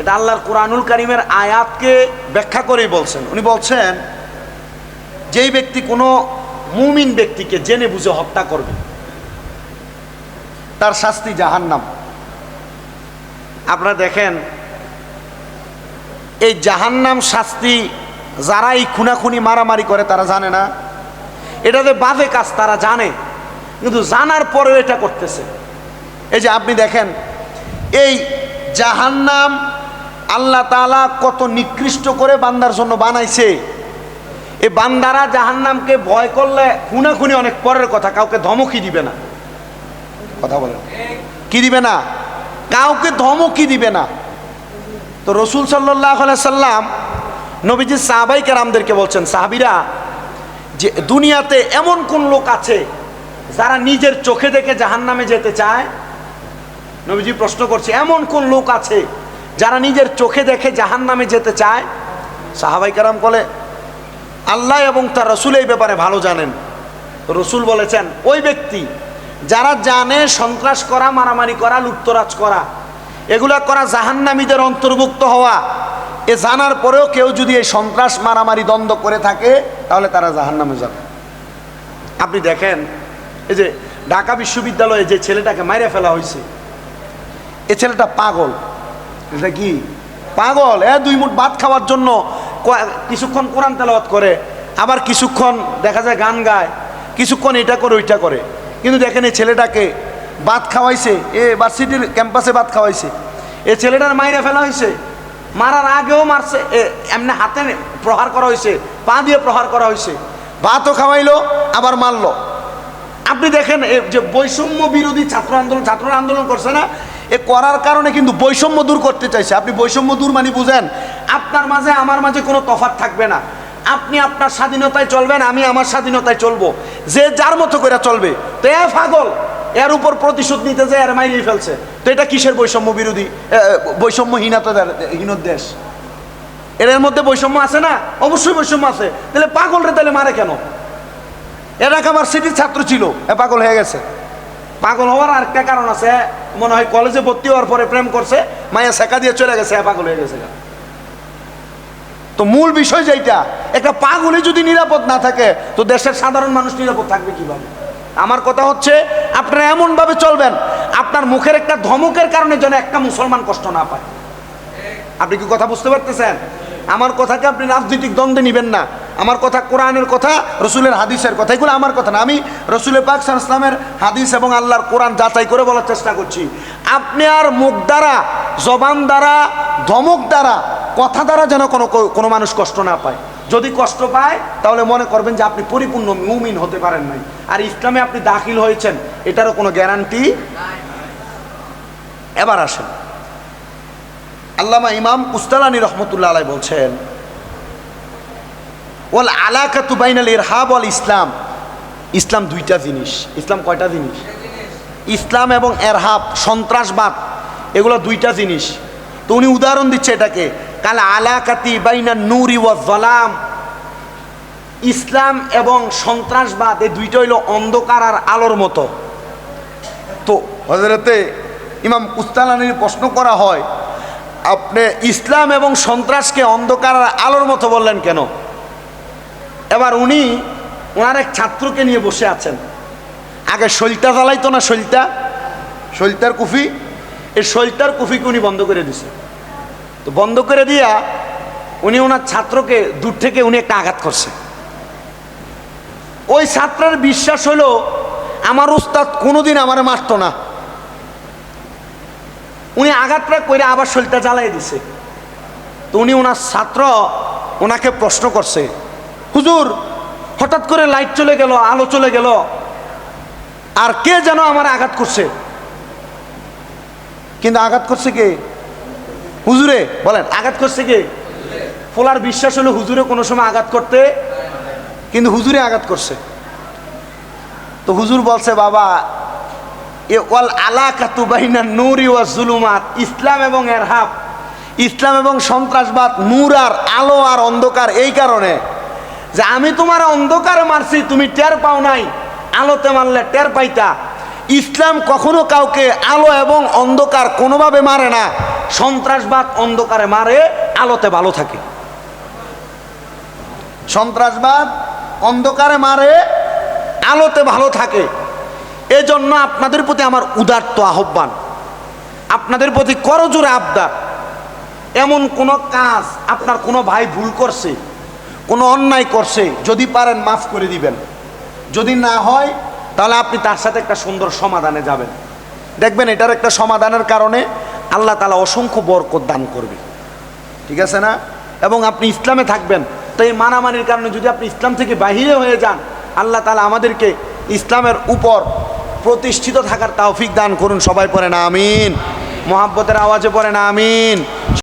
এটা আল্লাহর কোরআনুল কারিমের আয়াতকে ব্যাখ্যা করেই বলছেন। উনি বলছেন, যেই ব্যক্তি কোনো মুমিন ব্যক্তিকে জেনে বুঝে হত্যা করবে, তার শাস্তি জাহান্নাম। আপনারা দেখেন, এই জাহান্নাম শাস্তি যারা এই খুনাখুনি মারামারি করে তারা জানে না। এটা যে বাজে কাজ তারা জানে, কিন্তু জানার পরেও এটা করতেছে। এই যে আপনি দেখেন, এই জাহান্নাম আল্লাহ তাআলা কত নিকৃষ্ট করে বান্দার জন্য বানাইছে। এ বান্দারা জাহান্নামকে ভয় করলে খুনাখুনি অনেক পরের কথা, কাউকে ধমকই দিবে না। কথা বলেন। কি দিবে না? কাউকে ধমকই দিবে না। তো রসুল সাল্লাহ সাল্লাম নবীজি সাহাবাই কেরামদেরকে বলছেন, সাহাবিরা, যে দুনিয়াতে এমন কোন লোক আছে যারা নিজের চোখে দেখে জাহান নামে যেতে চায়? নবীজি প্রশ্ন করছে, এমন কোন লোক আছে যারা নিজের চোখে দেখে জাহান নামে যেতে চায়, সাহাবাই কারাম বলে, আল্লাহ এবং তার রসুল এই ব্যাপারে ভালো জানেন। রসুল বলেছেন, ওই ব্যক্তি যারা জানে সন্ত্রাস করা, মারামারি করা লুপ্তরাজ করা, এগুলা করা জাহান্নামীদের অন্তর্ভুক্ত হওয়া, এ জানার পরেও কেউ যদি এই সন্ত্রাস, মারামারি দ্বন্দ্ব করে থাকে, তাহলে তারা জাহান্নামে যাবে। আপনি দেখেন, এই যে ঢাকা বিশ্ববিদ্যালয়ে যে ছেলেটাকে মাইরে ফেলা হয়েছে, এ ছেলেটা পাগল। এটা কি? পাগল, এ দুই মুঠ ভাত খাওয়ার জন্য কিছুক্ষণ কোরআন তেলাওয়াত করে, আবার কিছুক্ষণ দেখা যায় গান গায়, কিছুক্ষণ এটা করে, ওইটা করে। কিন্তু দেখেন এই ছেলেটাকে ভাত খাওয়াইছে, এ ভার্সিটির ক্যাম্পাসে ভাত খাওয়াইছে। এ ছেলেটার মাইরে ফেলা হয়েছে মারার আগেও মারছে এমনি হাতে প্রহার করা হয়েছে পা দিয়ে প্রহার করা হয়েছে ভাতও খাওয়াইলো, আবার মারলো। আপনি দেখেন যে বৈষম্য বিরোধী ছাত্র আন্দোলন ছাত্র আন্দোলন করছে না? এ করার কারণে কিন্তু বৈষম্য দূর করতে চাইছে। আপনি বৈষম্য দূর মানে বুঝেন, আপনার মাঝে আমার মাঝে কোনো তফাৎ থাকবে না। আপনি আপনার স্বাধীনতায় চলবেন, আমি আমার স্বাধীনতায় চলবো। যে যার মতো করে চলবে, তো এ পাগল, এর উপর প্রতিশোধ নিতে যায় এর মাইরিয়ে ফেলছে। তো এটা কিসের বৈষম্য বিরোধী? বৈষম্যহীনতার হীনত দেশ। এর মধ্যে বৈষম্য আছে না? অবশ্যই বৈষম্য আছে। তাহলে পাগল রে তাহলে মারে কেন? এর আমার সিটির ছাত্র ছিল, এ পাগল হয়ে গেছে। পাগল হওয়ার আরেকটা কারণ আছে মনে হয় কলেজে ভর্তি হওয়ার পরে প্রেম করছে, মায়া শেখা দিয়ে চলে গেছে পাগল হয়ে গেছে তো মূল বিষয় যেটা একটা পাগলে যদি নিরাপদ না থাকে, তো দেশের সাধারণ মানুষ নিরাপদ থাকবে কীভাবে? আমার কথা হচ্ছে, আপনারা এমনভাবে চলবেন, আপনার মুখের একটা ধমকের কারণে যেন একটা মুসলমান কষ্ট না পায়। আপনি কি কথা বুঝতে পারতেছেন? আমার কথাকে আপনি রাজনৈতিক দ্বন্দ্বে নেবেন না। আমার কথা কোরআনের কথা, রসুলের হাদিসের কথা, এগুলো আমার কথা না। আমি রসুলের পাক সাল ইসলামের হাদিস এবং আল্লাহর কোরআন যাচাই করে বলার চেষ্টা করছি। আপনি আর মুখ দ্বারা, জবান দ্বারা, ধমক দ্বারা, কথা দ্বারা যেন কোনো কোনো মানুষ কষ্ট না পায়। যদি কষ্ট পায়, তাহলে মনে করবেন যে আপনি পরিপূর্ণ মুমিন হতে পারেন নাই। আর ইসলামে আপনি দাখিল হয়েছেন, এটারও কোনো গ্যারান্টি এবার আসেন। আল্লামা ইমাম কুস্তালানি রহমতুল্লাহ আলাই বলছেন ওয়াল আলাকাতু বাইনাল ইরহাব ওয়াল ইসলাম। ইসলাম দুইটা জিনিস। ইসলাম কয়টা জিনিস? ইসলাম এবং এরহাব, সন্ত্রাসবাদ, এগুলো দুইটা জিনিস। তো উনি উদাহরণ দিচ্ছে এটাকে। কাল আলাকাতি বাইনা নুরি ওয়া জলাম ইসলাম এবং সন্ত্রাসবাদ, এই দুইটা হইল অন্ধকার আর আলোর মতো। তো হজরতে ইমাম কুস্তালানির প্রশ্ন করা হয়, আপনি ইসলাম এবং সন্ত্রাসকে অন্ধকার আর আলোর মতো বললেন কেন? এবার উনি ওনার এক ছাত্রকে নিয়ে বসে আছেন। আগে শৈলটা জ্বালাইতো না শৈলটা? শৈলতার কুফি? এই শৈলতার কুফিকে উনি বন্ধ করে দিছে। তো বন্ধ করে দিয়া উনি ওনার ছাত্রকে দূর থেকে উনি একটা আঘাত করছে। ওই ছাত্রের বিশ্বাস হলো, আমার উস্তাদ কোনোদিন আমার মারতো না। উনি আঘাতটা করে আবার শরীরটা জ্বালাই দিছে। তো উনি ওনার ছাত্র ওনাকে প্রশ্ন করছে হুজুর, হঠাৎ করে লাইট চলে গেল, আলো চলে গেল। আর কে যেন আমার আঘাত করছে? কিন্তু আঘাত করছে কে? হুজুরে, বলেন, আঘাত করছে কে? ফোলার বিশ্বাস হলো হুজুরে কোনো সময় আঘাত করতে কিন্তু হুজুরে আঘাত করছে। তো হুজুর বলছে, বাবা, এ ওয়াল আলাকাতু বাইনা নূরি ওয়া জুলুমাত। ইসলাম এবং এরহাব ইসলাম এবং সন্ত্রাসবাদ, নূর আর আলো আর অন্ধকার এই কারণে যে আমি তোমার অন্ধকারে মারছি, তুমি টের পাও নাই। আলোতে মারলে টের পাইতা। ইসলাম কখনো কাউকে আলো এবং অন্ধকার কোনোভাবে মারে না। সন্ত্রাসবাদ অন্ধকারে মারে, আলোতে ভালো থাকে। সন্ত্রাসবাদ অন্ধকারে মারে, আলোতে ভালো থাকে। এজন্য আপনাদের প্রতি আমার উদার্ত আহ্বান। আপনাদের প্রতি করজোরে আবদার। এমন কোনো কাজ আপনার কোনো ভাই ভুল করছে কোনো অন্যায় করছে, যদি পারেন মাফ করে দিবেন। যদি না হয়, তাহলে আপনি তার সাথে একটা সুন্দর সমাধানে যাবেন। দেখবেন এটার একটা সমাধানের কারণে আল্লাহ তালা অসংখ্য বরকত দান করবে। ঠিক আছে না? এবং আপনি ইসলামে থাকবেন, তো এই মানামানির কারণে যদি আপনি ইসলাম থেকে বাহিরে হয়ে যান, আল্লাহ তালা আমাদেরকে ইসলামের উপর প্রতিষ্ঠিত থাকার তাওফিক দান করুন। সবাই পড়েন, আমিন। মোহাব্বতের আওয়াজে পড়েন, আমিন।